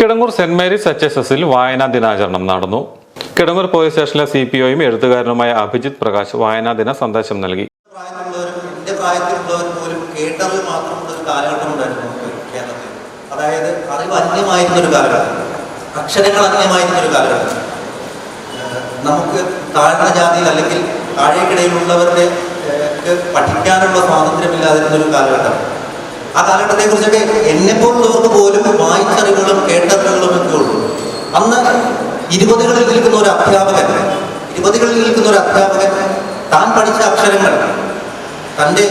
Kidangoor saint Mary's H S എസിൽ വായനാ ദിനാചരണം നടന്നു. കിടങ്ങൂർ പോലീസ് സ്റ്റേഷനിലെ സി പി ഒയും എഴുത്തുകാരനുമായ അഭിജിത് പ്രകാശ് വായനാ ദിന സന്ദേശം നൽകി. അതായത് അറിവ് അന്യമായിരുന്ന ഒരു കാലഘട്ടം. അക്ഷരങ്ങൾ അന്യമായിരുന്ന ഒരു കാലഘട്ടം. നമുക്ക് താഴ്ന്ന ജാതിയിൽ അല്ലെങ്കിൽ താഴേക്കിടയിലുള്ളവരുടെ പഠിക്കാനുള്ള സ്വാതന്ത്ര്യമില്ലാതിരുന്ന ഒരു കാലഘട്ടം. ആ കാലഘട്ടത്തെ കുറിച്ചൊക്കെ എന്നെപ്പോലുള്ളവർക്ക് പോലും വായിച്ചറിയാൻ അന്ന് ഇരുപതുകളിൽ നിൽക്കുന്ന ഒരു അധ്യാപകൻ ഇരുപതുകളിൽ നിൽക്കുന്ന ഒരു അധ്യാപകൻ താൻ പഠിച്ച അക്ഷരങ്ങൾ തന്റെ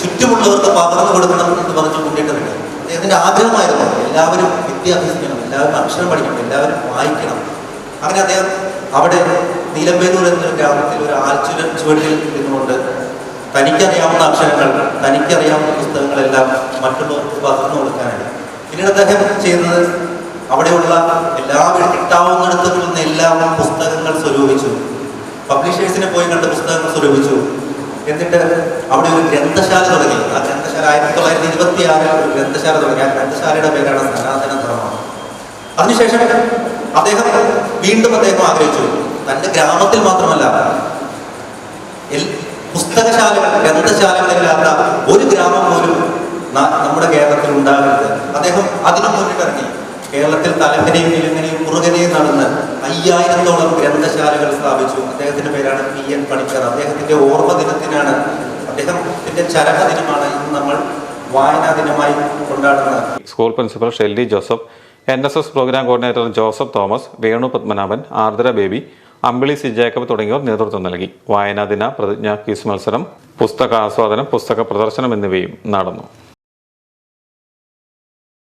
ചുറ്റുമുള്ളവർക്ക് പകർന്നു കൊടുക്കണം എന്ന് പറഞ്ഞ് കൂട്ടിയിട്ടുണ്ട് അദ്ദേഹത്തിന്റെ ആഗ്രഹമായിരുന്നു എല്ലാവരും വിദ്യ അഭ്യസിക്കണം എല്ലാവരും അക്ഷരം പഠിക്കണം എല്ലാവരും വായിക്കണം. അങ്ങനെ അദ്ദേഹം അവിടെ നിലമ്പേരൂർ എന്ന ഗ്രാമത്തിൽ ഒരു ആൽച്ചുര ചുവട്ടിൽ ഇരുന്നുകൊണ്ട് തനിക്കറിയാവുന്ന അക്ഷരങ്ങൾ തനിക്കറിയാവുന്ന പുസ്തകങ്ങളെല്ലാം മറ്റുള്ളവർക്ക് പകർന്നു കൊടുക്കാനായി. പിന്നീട് അദ്ദേഹം ചെയ്തത് അവിടെയുള്ള എല്ലാ കിട്ടാവുന്നിടത്തു നിന്ന് എല്ലാ പുസ്തകങ്ങൾ സ്വരൂപിച്ചു. പബ്ലിഷേഴ്സിനെ പോയി കണ്ട് പുസ്തകങ്ങൾ സ്വരൂപിച്ചു. എന്നിട്ട് അവിടെ ഒരു ഗ്രന്ഥശാല തുടങ്ങി. ആ ഗ്രന്ഥശാല ആയിരത്തി തൊള്ളായിരത്തി ഇരുപത്തി ആറിൽ ഒരു ഗ്രന്ഥശാല തുടങ്ങി. ആ ഗ്രന്ഥശാലയുടെ പേരാണ് സനാതന ധർമ്മം അതിനുശേഷം അദ്ദേഹം വീണ്ടും അദ്ദേഹം ആഗ്രഹിച്ചു. തന്റെ ഗ്രാമത്തിൽ മാത്രമല്ല പുസ്തകശാലകൾ ഗ്രന്ഥശാലകളില്ലാത്ത ഒരു ഗ്രാമം പോലും നമ്മുടെ കേരളത്തിൽ ഉണ്ടാകരുത്. അദ്ദേഹം അതിനു മുന്നിട്ടിറങ്ങി. കേരളത്തിൽ തലങ്ങനെയും ഇലങ്ങനെയും മുറുകനെയും നടന്ന് അയ്യായിരത്തോളം ഗ്രന്ഥശാലകൾ സ്ഥാപിച്ചു. അദ്ദേഹത്തിന്റെ പേരാണ് പി എൻ പണിക്കർ. അദ്ദേഹത്തിന്റെ ഓർമ്മ ദിനത്തിനാണ് അദ്ദേഹത്തിന്റെ ചരമദിനമാണ് ഇന്ന് നമ്മൾ വായനാ ദിനമായി കൊണ്ടാടുന്നത്. School principal Shelly Joseph N S S programme coordinator Joseph Thomas Venu Padmanabhan Ardra Baby Ambili C Jacob തുടങ്ങിയവർ നേതൃത്വം നൽകി. വായനാ ദിന പ്രതിജ്ഞാ ക്വിസ് മത്സരം പുസ്തക ആസ്വാദനം പുസ്തക പ്രദർശനം എന്നിവയും നടന്നു.